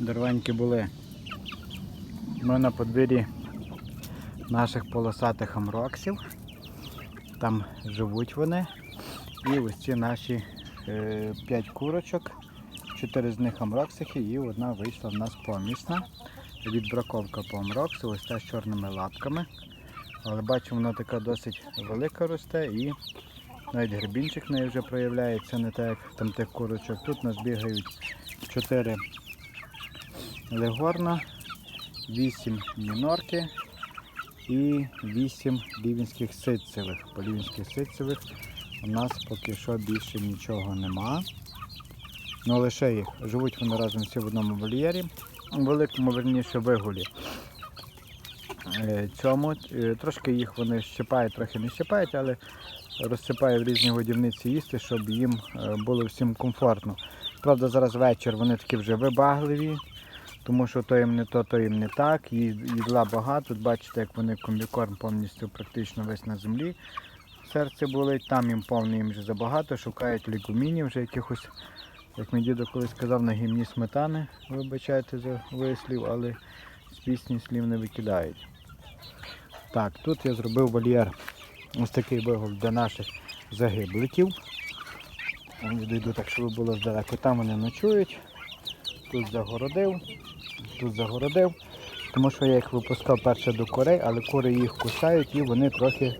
Дорвенькі були. Ми на подвір'ї наших полосатих амроксів. Там живуть вони. І ось ці наші 5 курочок. Чотири з них амроксихи і одна вийшла в нас помісна. Відбраковка по амроксу, ось та з чорними лапками. Але бачу, вона така досить велика росте і навіть гребінчик в неї вже проявляється, не так як там тих курочок. Тут нас бігають 4 легорна, 8 мінорки і 8 лівінських ситцевих. По лівінських ситцевих у нас поки що більше нічого нема. Ну лише їх. Живуть вони разом всі в одному вольєрі, у великому верніше вигулі. Е, Цьому е, трошки їх вони щипають, трохи не щипають, але розсипаю в різні годівниці їсти, щоб їм е, було всім комфортно. Правда, зараз вечір вони такі вже вибагливі, тому що то їм не то, то їм не так. Їдла багато. Тут бачите, як вони комбікорм повністю практично весь на землі. Серце болить, там їм повно їм вже забагато, шукають лігумінів вже якихось, як мій дідо колись сказав, на гімні сметани, вибачайте за вислів, але з пісні слів не викидають. Так, тут я зробив вольєр ось такий вигул для наших загибликів. Відійду так, щоб було здалеку. Там вони ночують. Тут загородив, тут загородив. Тому що я їх випускав перше до курей, але кури їх кусають і вони трохи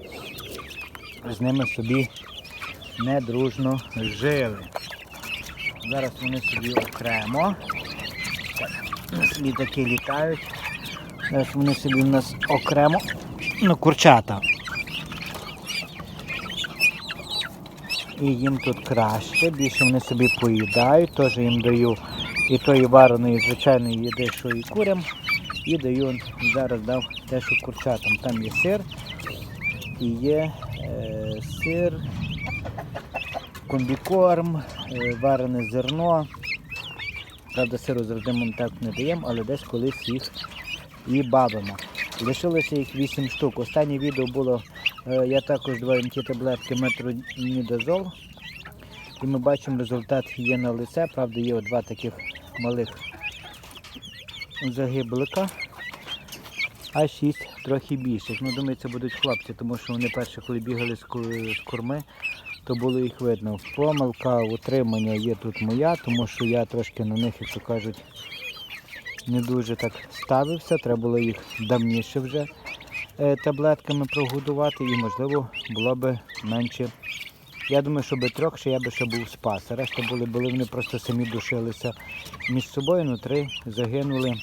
з ними собі недружно жили. Зараз вони собі окремо. Так, Літаки літають. Зараз вони собі у нас окремо. Ну, курчата. І їм тут краще, більше вони собі поїдають, теж їм даю і тої вареної звичайної їди, що і курям, і даю зараз дав те, що курчатам. Там є сир, і є е, сир, комбікорм, е, варене зерно. Правда, сиру завжди ми так не даємо, але десь колись їх і бавимо. Лишилося їх 8 штук. Останнє відео було, е, я також два ті таблетки метронідазол. І ми бачимо, результат є на лице. Правда, є два таких малих загиблика, а шість трохи більших. Ну, думаю, це будуть хлопці, тому що вони перші, коли бігали з курми, то було їх видно. Помилка утримання є тут моя, тому що я трошки на них, як то кажуть, не дуже так ставився. Треба було їх давніше вже е, таблетками прогодувати і, можливо, було б менше. Я думаю, що би трьох ще я би ще був спас. Решта були, були вони просто самі душилися між собою, ну три загинули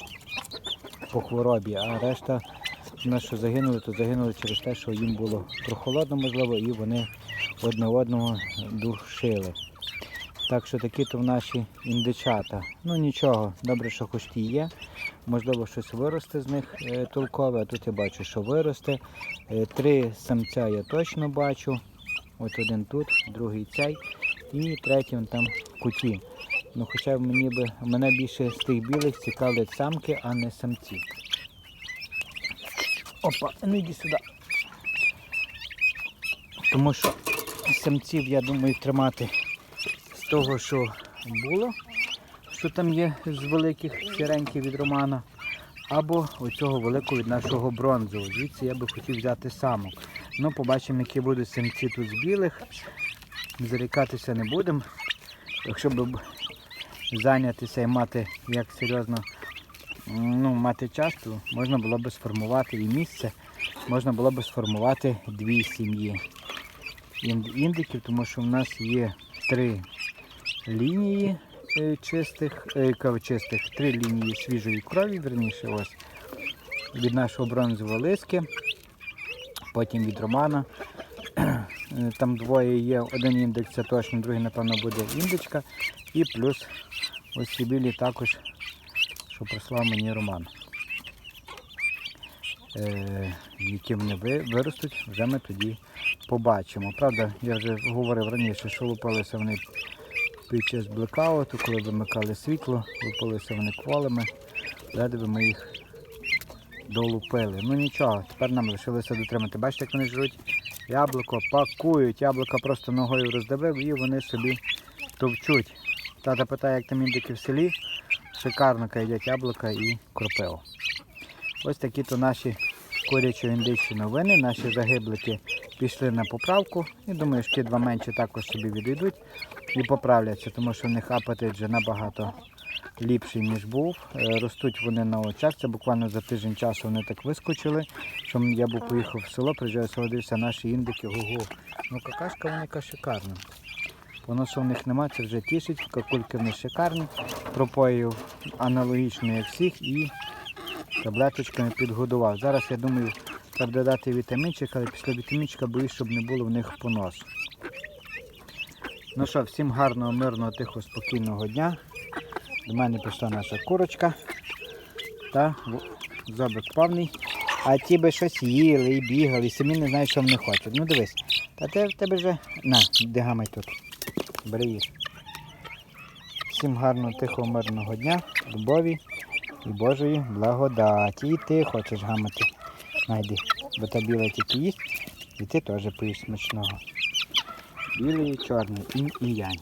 по хворобі, а решта на що загинули, то загинули через те, що їм було прохолодно, можливо, і вони одне одного душили. Так що такі то в наші індичата. Ну нічого, добре, що хоч ті є. Можливо, щось виросте з них е, толкове, а тут я бачу, що виросте. Е, Три самця я точно бачу. От один тут, другий цей і третій он там в куті. Ну хоча мені би мене більше з тих білих цікавлять самки, а не самці. Опа, ну йди сюди. Тому що самців, я думаю, тримати з того, що було, що там є з великих сіреньких від Романа, або оцього великого від нашого бронзового. Звідси я би хотів взяти самок. Ну, побачимо, які будуть самці тут з білих. Зарікатися не будемо. Якщо б зайнятися і мати як серйозно ну, мати час, то можна було б сформувати і місце, можна було б сформувати дві сім'ї індиків, тому що в нас є три лінії е, чистих, е, чистих, три лінії свіжої крові, верніше, ось від нашого бронзового лиски, потім від Романа. Е, Там двоє є, один індекс це точно, другий, напевно, буде індичка. І плюс ось ці білі також, що прислав мені Роман. Е, які вони виростуть, вже ми тоді побачимо. Правда, я вже говорив раніше, що лупалися вони під час блекауту, коли вимикали світло, лупалися вони кволими, ледве ми їх долупили. Ну нічого, тепер нам лишилося дотримати. Бачите, як вони жруть яблуко, пакують, яблука просто ногою роздавив і вони собі товчуть. Тата питає, як там індики в селі. шикарно каїдять яблука і кропиво. Ось такі то наші курячо-індичі новини. Наші загиблики пішли на поправку. І думаю, що ті два менші також собі відійдуть і поправляться, тому що в них апетит вже набагато ліпший, ніж був. Е, Ростуть вони на очах. Це буквально за тиждень часу вони так вискочили. Що я був поїхав в село, приїжджаю село, наші індики. Ого. Ну какашка яка шикарна. Воно, що в них нема, це вже тішить, какульки в шикарні. Пропоїв аналогічно, як всіх, і таблеточками підгодував. Зараз я думаю, треба додати вітамінчик, але після вітамінчика боюсь, щоб не було в них поносу. Ну що, всім гарного, мирного, тихого, спокійного дня. До мене пішла наша курочка. Та зобик повний. А ті би щось їли і бігали, і самі не знають, що вони хочуть. Ну дивись, та те в тебе вже. На, дигамай тут. Бери їж. Всім гарного, тихого, мирного дня, любові і Божої благодаті. І ти хочеш гамати. Найди, бо та біла тільки їсть, і ти теж поїш смачного. Білий і чорний, інь і янь.